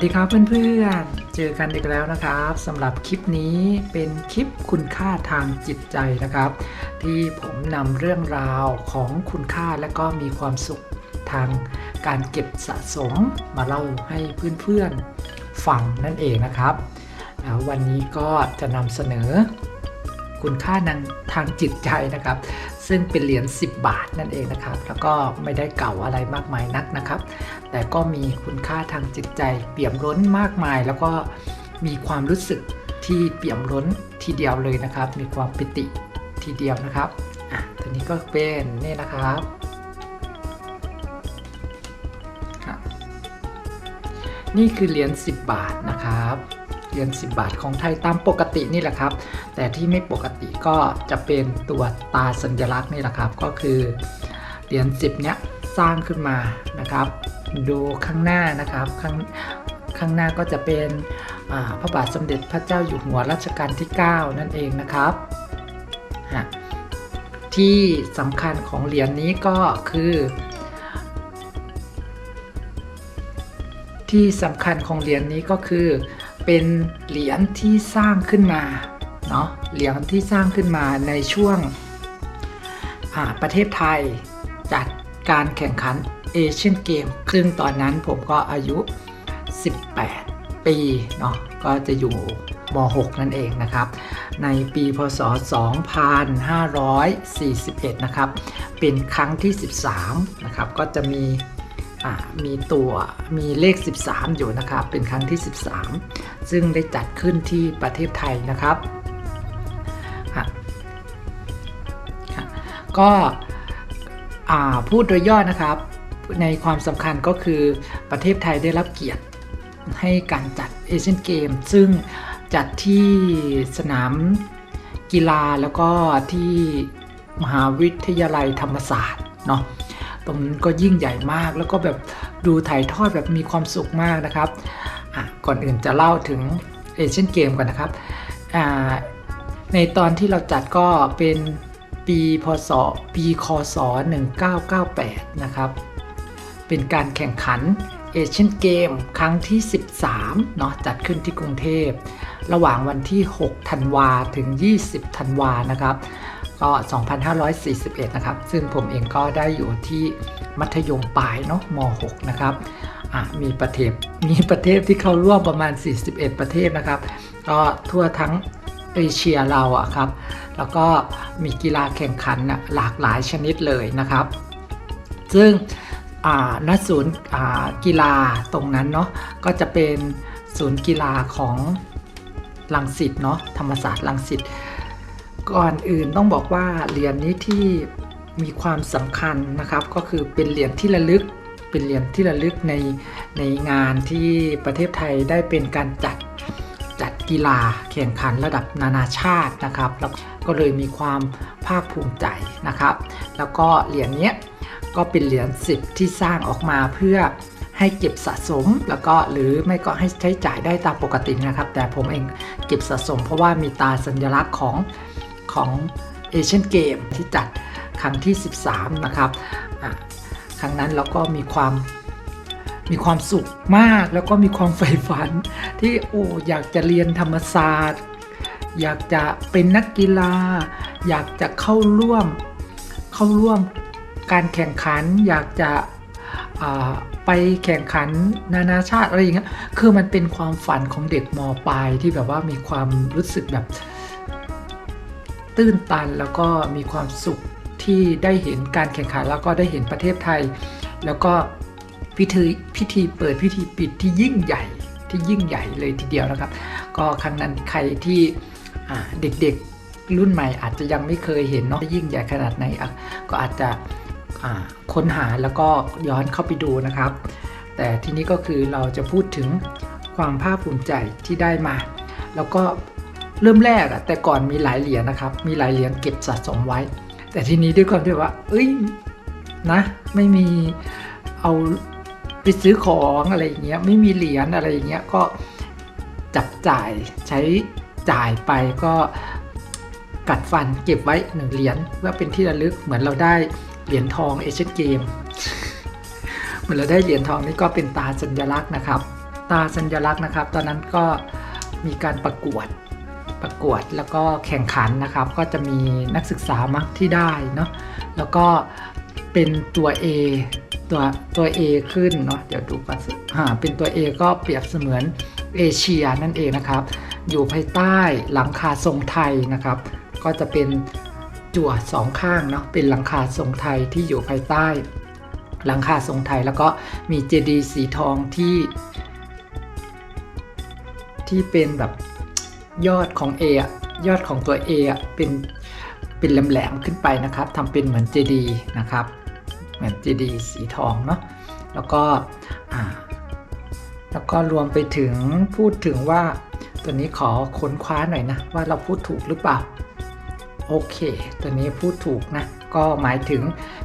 วัสดีครับเพื่อนๆ เจอกันอีกแล้วนะครับสำหรับคลิปนี้เป็นคลิปคุณค่าทางจิตใจนะครับ ที่ผมนำเรื่องราวของคุณค่าและก็มีความสุขทางการเก็บสะสมมาเล่าให้เพื่อนๆฟังนั่นเองนะครับแล้ววันนี้ก็จะนำเสนอคุณค่าทางทางจิตใจนะครับ ซึ่งเป็นเหรียญ 10 บาทนั่นเองนะครับ แล้วก็ไม่ได้เก่าอะไรมากมายนักนะครับ แต่ก็มีคุณค่าทางจิตใจเปี่ยมล้นมากมาย แล้วก็มีความรู้สึกที่เปี่ยมล้นทีเดียวเลยนะครับ มีความปิติทีเดียวนะครับอะตัวนี้ก็เป็นนี่นะครับนี่คือเหรียญ10 บาทนะครับ เหรียญ10 บาทของไทยตามปกตินี่แหละครับ แต่ที่ไม่ปกติก็จะเป็นตัวตาสัญลักษณ์นี่แหละครับ ก็คือเหรียญ10 เนี้ยสร้างขึ้นมานะครับ ดูข้างหน้านะครับข้างข้างหน้าก็จะเป็นพระบาทสมเด็จพระเจ้าอยู่หัวรัชกาลที่ 9 นั่นเองนะครับที่สำคัญของเหรียญนนี้ก็คือ ที่สำคัญของเหรียญนนี้ก็คือ เป็นเหรียญที่สร้างขึ้นมาเนาะเหรียญที่สร้างขึ้นมาในช่วงอ่าประเทศไทยจัดการแข่งขันเอเชียนเกมครึ่งตอนนั้นผมก็อายุ 18 ปีเนาะก็จะอยู่ม .6 นั่นเองนะครับ ในปีพศ 2541 นะครับ เป็นครั้งที่ 13 นะครับ ก็จะมี มีตัวมีเลข 13 อยู่นะครับ เป็นครั้งที่ 13 ซึ่งได้จัดขึ้นที่ประเทศไทยนะครับ ก็พูดโดยย่อนะครับ ในความสำคัญก็คือประเทศไทยได้รับเกียรติให้การจัดเอเชียนเกม ซึ่งจัดที่สนามกีฬาแล้วก็ที่มหาวิทยาลัยธรรมศาสตร์เนาะ ตรงนั้นก็ยิ่งใหญ่มาก แล้วก็แบบดูถ่ายทอดแบบมีความสุขมากนะครับก่อนอื่นจะเล่าถึงเอเชียนเกมก่อนนะครับในตอนที่เราจัดก็เป็นปีพศปีคศ 1998 นะครับ เป็นการแข่งขันเอเชียนเกมครั้งที่ 13 เนาะจัดขึ้นที่กรุงเทพ ระหว่างวันที่ 6 ธันวาถึง 20 ธันวานะครับ ก็ 2541 นะครับ ซึ่งผมเองก็ได้อยู่ที่มัธยมปลายเนาะม .6 นะครับอะมีประเทศมีประเทศที่เข้าร่วมประมาณ 41 ประเทศนะครับ ก็ทั่วทั้งเอเชียเราอะครับ แล้วก็มีกีฬาแข่งขันน่ะหลากหลายชนิดเลยนะครับ ซึ่งณศูนย์กีฬาตรงนั้นเนาะก็จะเป็นศูนย์กีฬาของลังสิตเนาะธรรมศาสตร์ลังสิต ก่อนอื่นต้องบอกว่าเหรียญนี้ที่มีความสำคัญนะครับ ก็คือเป็นเหรียญที่ระลึก เป็นเหรียญที่ระลึกในในงานที่ประเทศไทยได้เป็นการจัดจัดกีฬาแข่งขันระดับนานาชาตินะครับแล้วก็เลยมีความภาคภูมิใจนะครับ แล้วก็เหรียญนี้ก็เป็นเหรียญสิบที่สร้างออกมาเพื่อให้เก็บสะสมแล้วก็หรือไม่ก็ให้ใช้จ่ายได้ตามปกตินะครับ แต่ผมเองเก็บสะสมเพราะว่ามีตาสัญลักษณ์ของ ของเอเชียนเกมที่จัดครั้งที่ 13 นะครับครั้งนั้นเราก็มีความมีความสุขมากแล้วก็มีความใฝ่ฝัน ที่โอ้อยากจะเรียนธรรมศาสตร์ อยากจะเป็นนักกีฬา อยากจะเข้าร่วมเข้าร่วมการแข่งขัน อยากจะไปแข่งขันนานาชาติอะไรอย่างเงี้ยคือมันเป็นความฝันของเด็กมปลายที่แบบว่ามีความรู้สึกแบบ ตื้นตันแล้วก็มีความสุขที่ได้เห็นการแข่งขันแล้วก็ได้เห็นประเทศไทย แล้วก็พิธีพิธีเปิดพิธีปิดที่ยิ่งใหญ่ที่ยิ่งใหญ่เลยทีเดียวนะครับ ก็ครั้งนั้นใครที่เด็กๆรุ่นใหม่อาจจะยังไม่เคยเห็นเนาะยิ่งใหญ่ขนาดไหนก็อาจจะค้นหาแล้วก็ย้อนเข้าไปดูนะครับ แต่ทีนี้ก็คือเราจะพูดถึงความภาคภูมิใจที่ได้มา แล้วก็ เริ่มแรกอะแต่ก่อนมีหลายเหรียญนะครับ มีหลายเหรียญเก็บสะสมไว้ แต่ทีนี้ด้วยความที่ว่า เอ้ยนะไม่มีเอาไปซื้อของอะไรอย่างเงี้ยไม่มีเหรียญอะไรอย่างเงี้ยก็จับจ่ายใช้จ่ายไปก็กัดฟันเก็บไว้หนึ่งเหรียญเพื่อเป็นที่ระลึกเหมือนเราได้เหรียญทองเอเชียนเกมเหมือนเราได้เหรียญทองนี่ก็เป็นตาสัญลักษณ์นะครับ ตาสัญลักษณ์นะครับ ตอนนั้นก็มีการประกวด ประกวดแล้วก็แข่งขันนะครับ ก็จะมีนักศึกษามักที่ได้เนาะแล้วก็เป็นตัว A ตัวตัว A ขึ้นเนาะเดี๋ยวดูกันสิอ่าเป็นตัว A ก็เปรียบเสมือนเอเชียนั่นเองนะครับ อยู่ภายใต้หลังคาทรงไทยนะครับ ก็จะเป็นจั่วสองข้างเนาะเป็นหลังคาทรงไทยที่อยู่ภายใต้ หลังคาทรงไทยแล้วก็มีเจดีย์สีทองที่ ที่เป็นแบบ ยอดของ A อะยอดของตัว A อะเป็นเป็นแหลมๆขึ้นไปนะครับทำเป็นเหมือนเจดีนะครับ เหมือนเจดีสีทองเนาะแล้วก็แล้วก็รวมไปถึงพูดถึงว่าตัวนี้ขอค้นคว้าหน่อยนะ ว่าเราพูดถูกหรือเปล่า โอเค ตัวนี้พูดถูกนะ ก็หมายถึง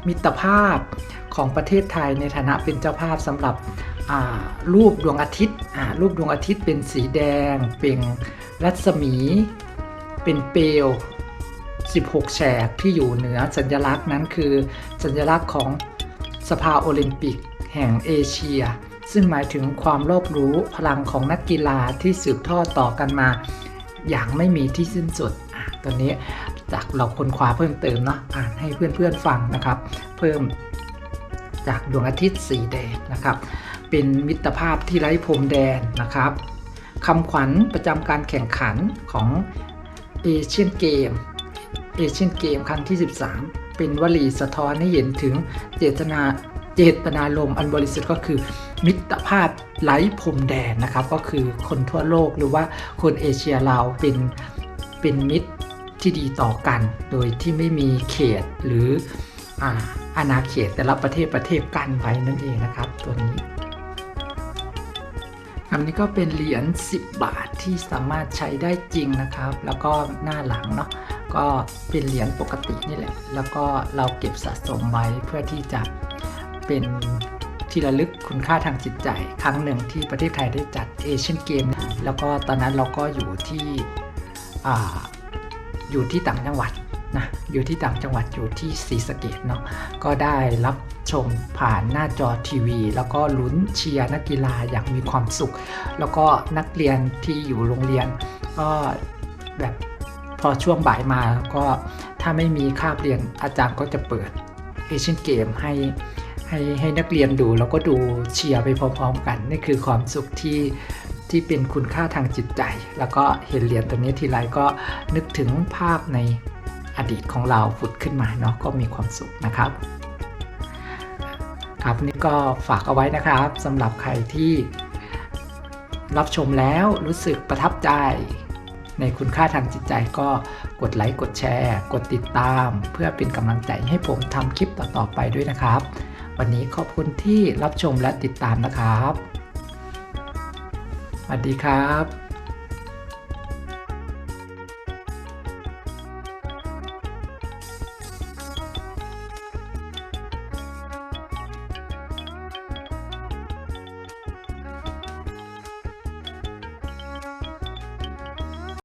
มิตรภาพของประเทศไทยในฐานะเป็นเจ้าภาพสำหรับ รูปดวงอาทิตย์รูปดวงอาทิตย์เป็นสีแดง เป็นรัศมี เป็นเปลว 16 แฉกที่อยู่เหนือสัญลักษณ์นั้นคือสัญลักษณ์ของสภาโอลิมปิกแห่งเอเชีย ซึ่งหมายถึงความรอบรู้พลังของนักกีฬาที่สืบทอดต่อกันมา อย่างไม่มีที่สิ้นสุดอตัวนี้จากเราค้นคว้าเพิ่มเติมเนาะอ่านให้เพื่อนๆฟังนะครับ เพิ่มจากดวงอาทิตย์สีแดงนะครับ เป็นมิตรภาพที่ไร้พรมแดนนะครับคำขวัญประจำการแข่งขันของเอเชียนเกมเอเชียนเกมครั้งที่ 13 เป็นวลีสะท้อนให้เห็นถึงเจตนาเจตนารมณ์อันบริสุทธิ์ก็คือ มิตรภาพไร้พรมแดนนะครับ ก็คือคนทั่วโลกหรือว่าคนเอเชียเราเป็นเป็นมิตรที่ดีต่อกัน โดยที่ไม่มีเขตหรืออาอาณาเขตแต่ละประเทศประเทศกันไว้นั่นเองนะครับ ตัวนี้ อันนี้ก็เป็นเหรียญ10 บาทที่สามารถใช้ได้จริงนะครับ แล้วก็หน้าหลังเนาะก็เป็นเหรียญปกตินี่แหละ แล้วก็เราเก็บสะสมไว้เพื่อที่จะเป็นที่ระลึกคุณค่าทางจิตใจ ครั้งหนึ่งที่ประเทศไทยได้จัดเอเชียนเกม แล้วก็ตอนนั้นเราก็อยู่ที่ออยู่ที่ต่างจังหวัด นะอยู่ที่ต่างจังหวัดอยู่ที่ศรีสะเกดเนาะก็ได้รับชมผ่านหน้าจอทีวี แล้วก็ลุ้นเชียร์นักกีฬาอย่างมีความสุข แล้วก็นักเรียนที่อยู่โรงเรียน ก็แบบพอช่วงบ่ายมาก็ถ้าไม่มีคาบเรียนอาจารย์ก็จะเปิดเอเชียนเกมให้ให้ให้นักเรียนดูแล้วก็ดูเชียร์ไปพร้อมๆกันนี่คือความสุขที่ที่เป็นคุณค่าทางจิตใจ แล้วก็เห็นเหรียญตัวนี้ทีไรก็นึกถึงภาพใน อดีตของเราผุดขึ้นมาเนาะก็มีความสุขนะครับ ครับนี่ก็ฝากเอาไว้นะครับสำหรับใครที่รับชมแล้วรู้สึกประทับใจ ในคุณค่าทางจิตใจก็กดไลค์กดแชร์ กดติดตาม เพื่อเป็นกำลังใจให้ผมทำคลิปต่อๆไปด้วยนะครับ วันนี้ขอบคุณที่รับชมและติดตามนะครับสวัสดีครับ